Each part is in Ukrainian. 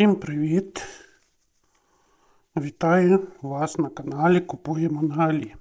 Всім привіт! Вітаю вас на каналі Купуємо на Алі.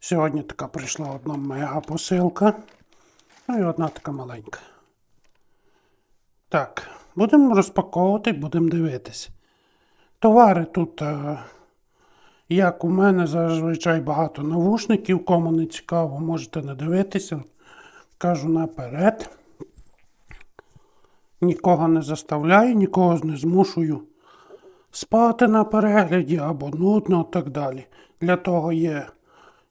Сьогодні така прийшла одна мега посилка, ну і одна така маленька. Так, будемо розпаковувати, будемо дивитись. Товари тут, е, як у мене, зазвичай багато навушників, кому не цікаво, можете не дивитися. Кажу наперед. Нікого не заставляю, нікого не змушую спати на перегляді або нудно і так далі. Для того є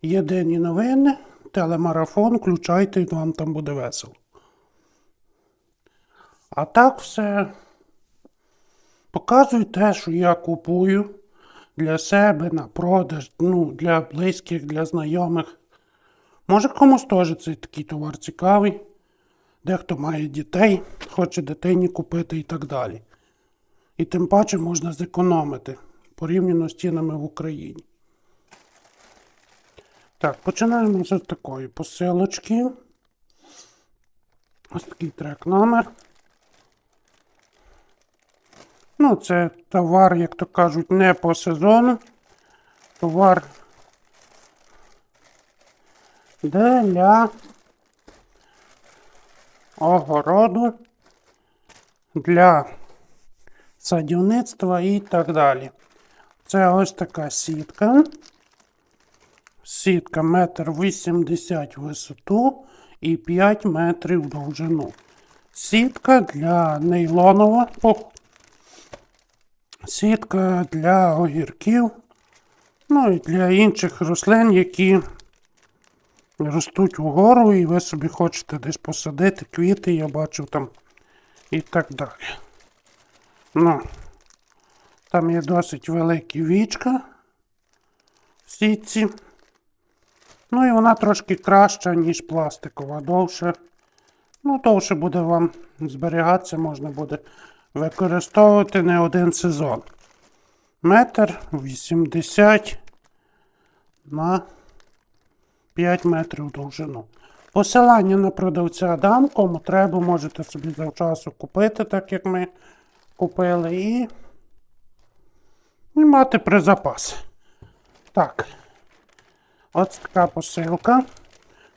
єдині новини, телемарафон, включайте, вам там буде весело. А так все показую те, що я купую для себе на продаж, ну, для близьких, для знайомих. Може комусь теж цей такий товар цікавий. Дехто має дітей, хоче дитині купити і так далі. І тим паче можна зекономити порівняно з цінами в Україні. Так, починаємо з такої посилочки. Ось такий трек номер. Ну, це товар, як то кажуть, не по сезону. Товар для огороду, для садівництва і так далі. Це ось така сітка. Сітка метр вісімдесят в висоту і 5 метрів довжину. Сітка для нейлонова. Сітка для огірків. Ну і для інших рослин, які ростуть вгору, і ви собі хочете десь посадити квіти, я бачу там і так далі. Ну, там є досить великі вічка в сітці. Ну і вона трошки краща, ніж пластикова, довше. Ну, довше буде вам зберігатися, можна буде використовувати не один сезон. Метр 80 на 5 метрів довжину. Посилання на продавця дам, кому треба, можете собі завчасу купити, так як ми купили, і, і мати при запас. Так. Ось така посилка.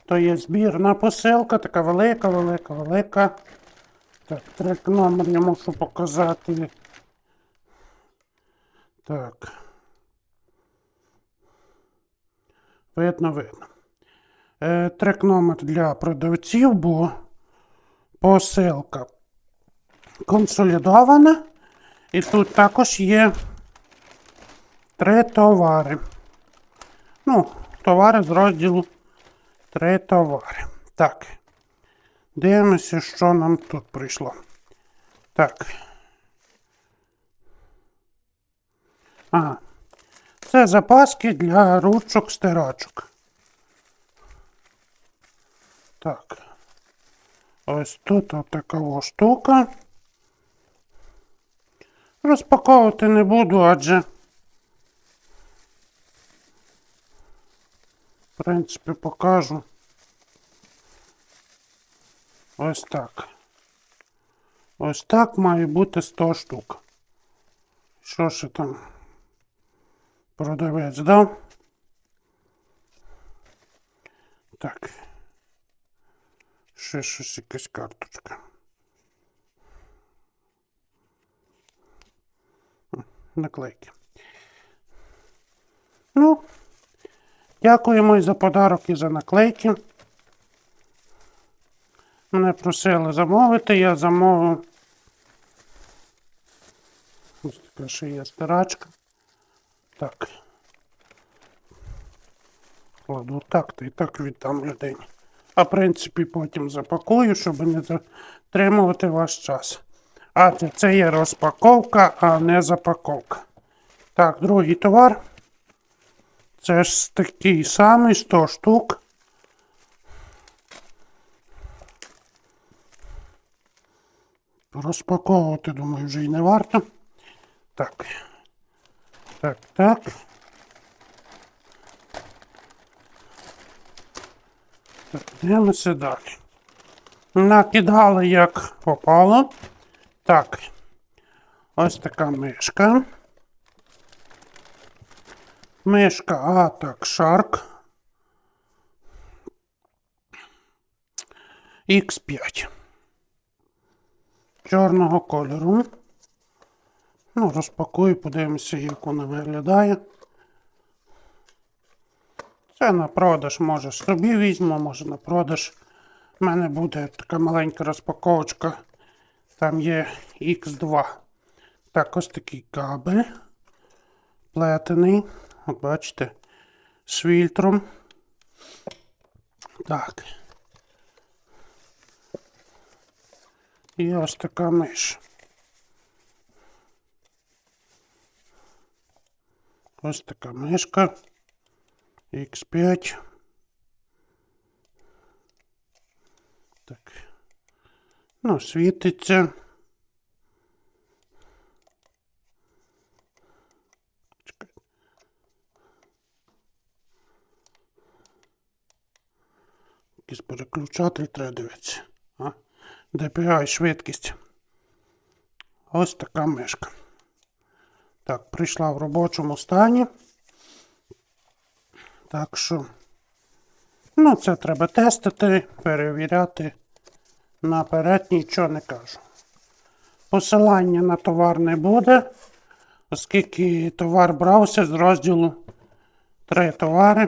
То є збірна посилка, така велика, велика, велика. Так, трек номер я мушу показати. Так. Видно, видно. Е, трек номер для продавців, бо посилка консолідована. І тут також є три товари. Ну, товари з розділу три товари. Так. Дивимося, що нам тут прийшло. Так. Ага. Це запаски для ручок стирачок. Так. Ось тут така штука. Розпаковувати не буду, адже, в принципі, покажу. Ось так. Ось так має бути 100 штук. Що ще там? Продавець дав? Так. Ще щось якась карточка. Наклейки. Ну, дякуємо і за подарок і за наклейки. Мене просили замовити, я замовив. Ось така ще є стирачка. Так. Кладу так, то і так віддам людині. А в принципі потім запакую, щоб не затримувати ваш час. А це, є розпаковка, а не запаковка. Так, другий товар. Це ж такий самий 100 штук. Розпаковувати, думаю, вже й не варто. Так. Так, так. Дивимося далі. Накидали як попало. Так. Ось така мишка. Мишка Атак Shark. X5. Чорного кольору. Ну, розпакую, подивимося, як вона виглядає. Це на продаж, може собі візьму, може на продаж. У мене буде така маленька розпаковочка. Там є X2. Так, ось такий кабель. Плетений. От бачите, з фільтром. Так. І ось така миш. Ось така мишка. X5. Так. Ну, світиться. Чекай. Якийсь переключатель треба дивитися. А? DPI швидкість. Ось така мишка. Так, прийшла в робочому стані. Так що, ну, це треба тестити, перевіряти. Наперед нічого не кажу. Посилання на товар не буде, оскільки товар брався з розділу три товари.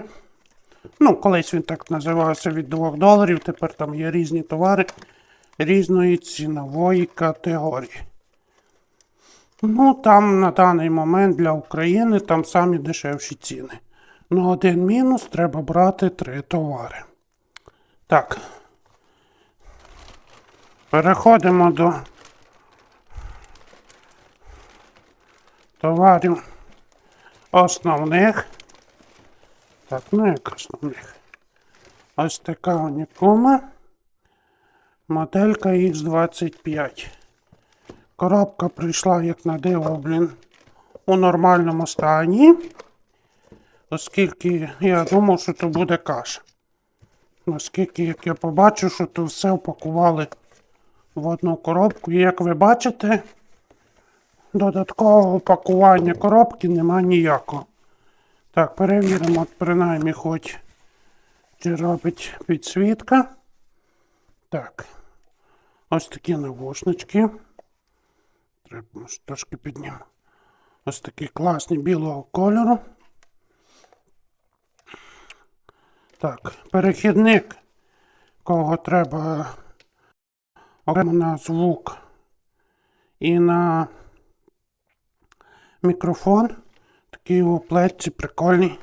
Ну, колись він так називався від 2 доларів, тепер там є різні товари різної цінової категорії. Ну, там на даний момент для України там самі дешевші ціни. Ну, один мінус треба брати три товари. Так. Переходимо до товарів основних. Так, ну як основних. Ось така унікома. Моделька X25. Коробка прийшла, як на диво, блін, у нормальному стані. Оскільки я думав, що то буде каша. Оскільки, як я побачив, що то все упакували в одну коробку. І як ви бачите, додаткового пакування коробки нема ніякого. Так, перевіримо, принаймні, хоч чи робить підсвітка. Так. Ось такі навушнички. Треба трошки підніму. Ось такі класні білого кольору. Так, перехідник, кого треба окремо на звук і на мікрофон. Такий у плетці прикольний.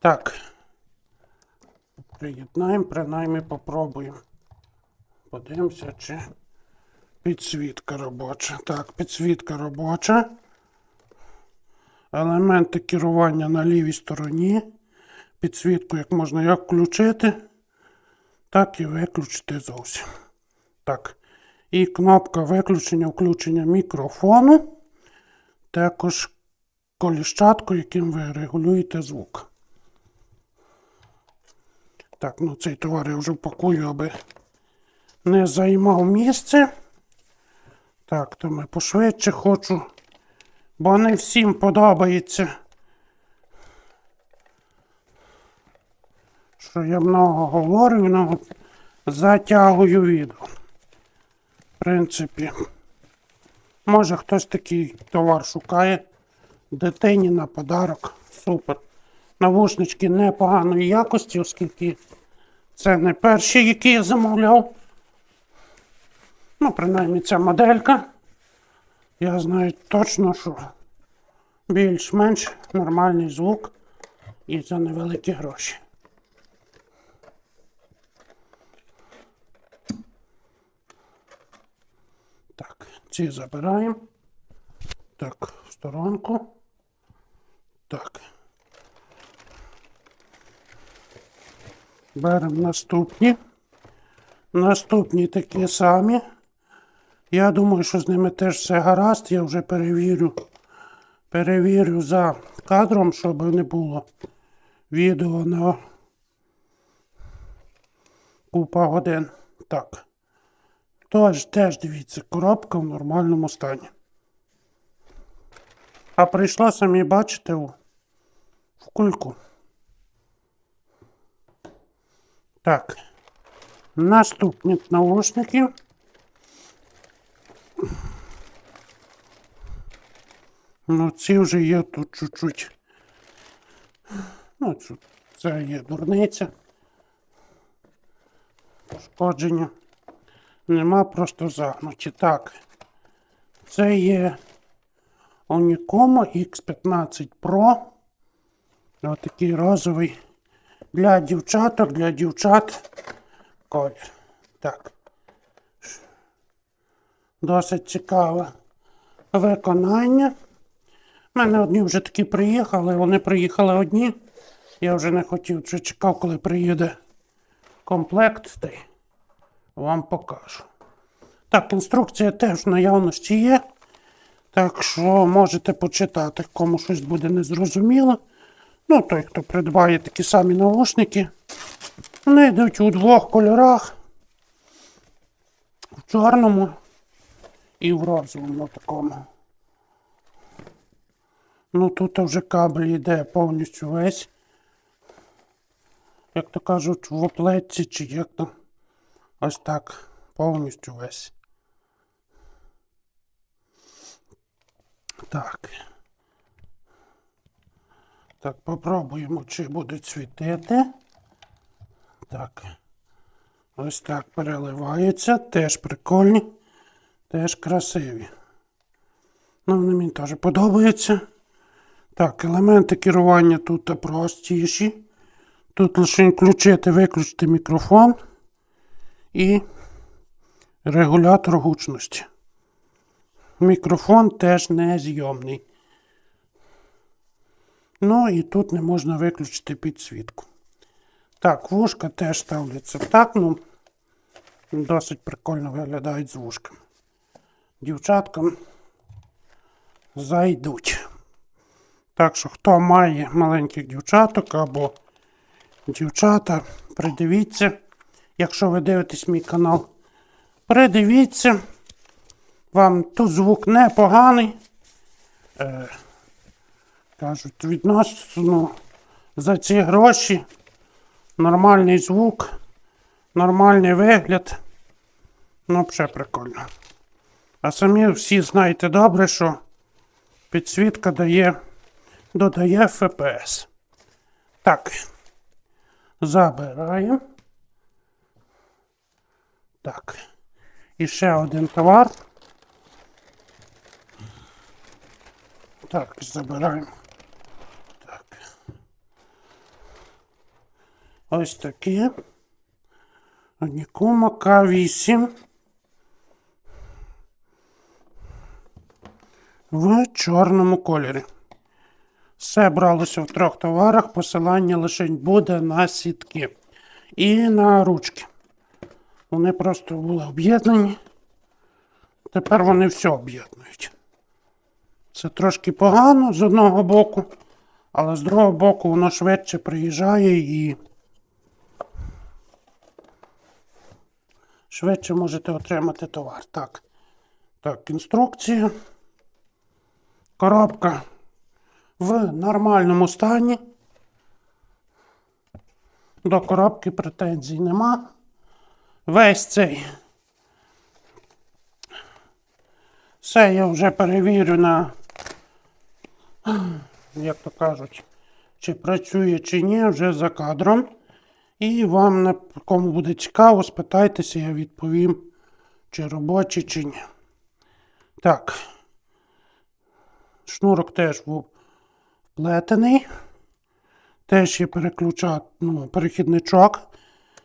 Так. Приєднаємо, принаймні попробуємо. Подивимося, чи підсвітка робоча. Так, підсвітка робоча. Елементи керування на лівій стороні. Підсвітку як можна як включити, так і виключити зовсім. Так. І кнопка виключення включення мікрофону. Також коліщатку, яким ви регулюєте звук. Так, ну цей товар я вже впакую, аби не займав місце. Так, то ми пошвидше хочу, бо не всім подобається. Що я много говорю, но затягую відео. В принципі, може хтось такий товар шукає. Дитині на подарок. Супер. Навушнички непоганої якості, оскільки це не перші, які я замовляв. Ну, принаймні ця моделька. Я знаю точно, що більш-менш нормальний звук і за невеликі гроші. Так, ці забираємо. Так, в сторонку. Так. Беремо наступні. Наступні такі самі. Я думаю, що з ними теж все гаразд. Я вже перевірю. Перевірю за кадром, щоб не було відео на купа годин. Так. Тож теж дивіться, коробка в нормальному стані. А прийшла самі, бачите, в кульку. Так. Наступні наушники. Ну, ці вже є тут чуть-чуть. Ну, це, є дурниця. Пошкодження. Нема просто загнуті. Так. Це є Onikomo X15 Pro. Ось такий розовий. Для дівчаток, для дівчат. Колір. Так. Досить цікаве виконання. У мене одні вже такі приїхали, вони приїхали одні. Я вже не хотів, вже чекав, коли приїде комплект, вам покажу. Так, інструкція теж в наявності є. Так що можете почитати, кому щось буде незрозуміло. Ну, той, хто придбає такі самі наушники. Вони йдуть у двох кольорах. В чорному і в розовому такому. Ну тут вже кабель йде повністю весь. Як то кажуть, в оплетці чи як там. Ось так. Повністю весь. Так. Так, попробуємо, чи буде світити. Так. Ось так переливається. Теж прикольні, теж красиві. Ну, вони мені теж подобаються. Так, елементи керування тут простіші. Тут лише включити, виключити мікрофон і регулятор гучності. Мікрофон теж не зйомний. Ну і тут не можна виключити підсвітку. Так, вушка теж ставляться так, ну досить прикольно виглядають з вушками. Дівчаткам зайдуть. Так що, хто має маленьких дівчаток або дівчата, придивіться. Якщо ви дивитесь мій канал, придивіться. Вам тут звук непоганий. Е, кажуть, відносно за ці гроші. Нормальний звук, нормальний вигляд. Ну, взагалі прикольно. А самі всі знаєте добре, що підсвітка дає, додає FPS. Так. Забираємо. Так. І ще один товар. Так, забираємо. Так. Ось такі. Нікома К8. В чорному кольорі. Все бралося в трьох товарах. Посилання лише буде на сітки і на ручки. Вони просто були об'єднані. Тепер вони все об'єднують. Це трошки погано з одного боку, але з другого боку воно швидше приїжджає і швидше можете отримати товар. Так. Так, інструкція. Коробка в нормальному стані. До коробки претензій нема. Весь цей. Все я вже перевірю на, як то кажуть, чи працює, чи ні, вже за кадром. І вам, кому буде цікаво, спитайтеся, я відповім, чи робочий, чи ні. Так. Шнурок теж був вплетений. Теж є переключат, ну, перехідничок,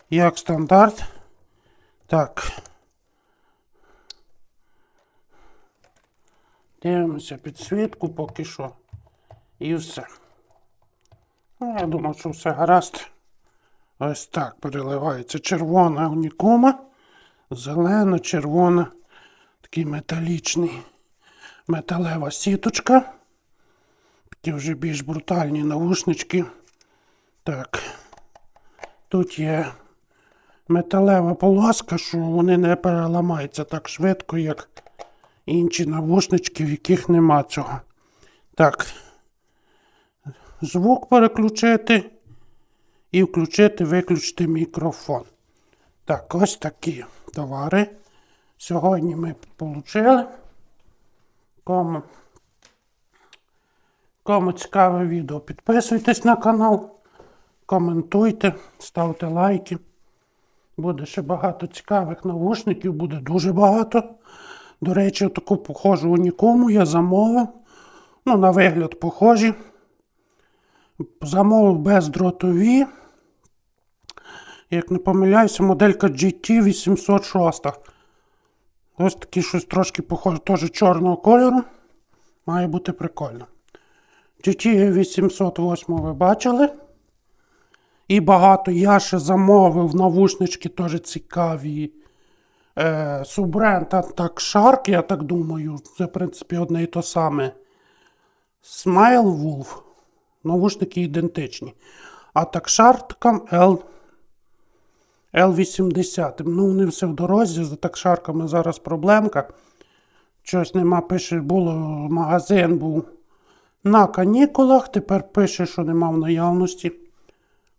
як стандарт. Так. Дивимося підсвітку поки що. І все. Ну, я думав, що все гаразд. Ось так переливається червона унікома, зелена, червона, такий металічний, металева сіточка. Такі вже більш брутальні навушнички. Так. Тут є металева полоска, що вони не переламаються так швидко, як інші навушнички, в яких нема цього. Так. Звук переключити і включити, виключити мікрофон. Так, ось такі товари. Сьогодні ми отримали. Кому, кому цікаве відео, підписуйтесь на канал, коментуйте, ставте лайки. Буде ще багато цікавих навушників, буде дуже багато. До речі, таку похожу у нікому я замовив. Ну, на вигляд похожі. Замовив бездротові. Як не помиляюся, моделька GT 806. Ось такі щось трошки похоже, теж чорного кольору. Має бути прикольно. GT 808 ви бачили. І багато я ще замовив навушнички теж цікаві. Е, Суббренд так Shark, я так думаю. Це, в принципі, одне і то саме. Smile Wolf. Навушники ідентичні. А так Shark L, L80. Ну, вони все в дорозі, за такшарками зараз проблемка. Щось нема, пише, було магазин був на канікулах, тепер пише, що нема в наявності.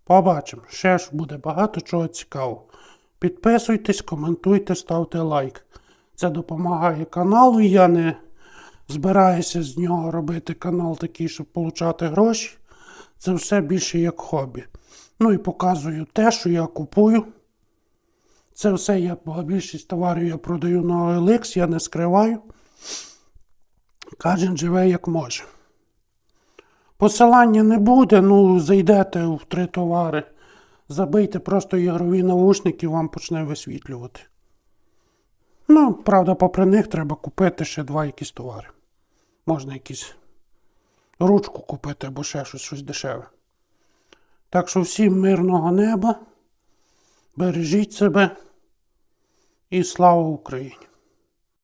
Побачимо. Ще ж буде багато чого цікавого. Підписуйтесь, коментуйте, ставте лайк. Це допомагає каналу. Я не збираюся з нього робити канал такий, щоб отримати гроші. Це все більше як хобі. Ну і показую те, що я купую. Це все я більшість товарів я продаю на OLX, я не скриваю. Кожен живе як може. Посилання не буде, ну зайдете в три товари, забийте просто ігрові навушники, вам почне висвітлювати. Ну, правда, попри них треба купити ще два якісь товари. Можна якісь ручку купити або ще щось, щось дешеве. Так що всім мирного неба, бережіть себе і слава Україні!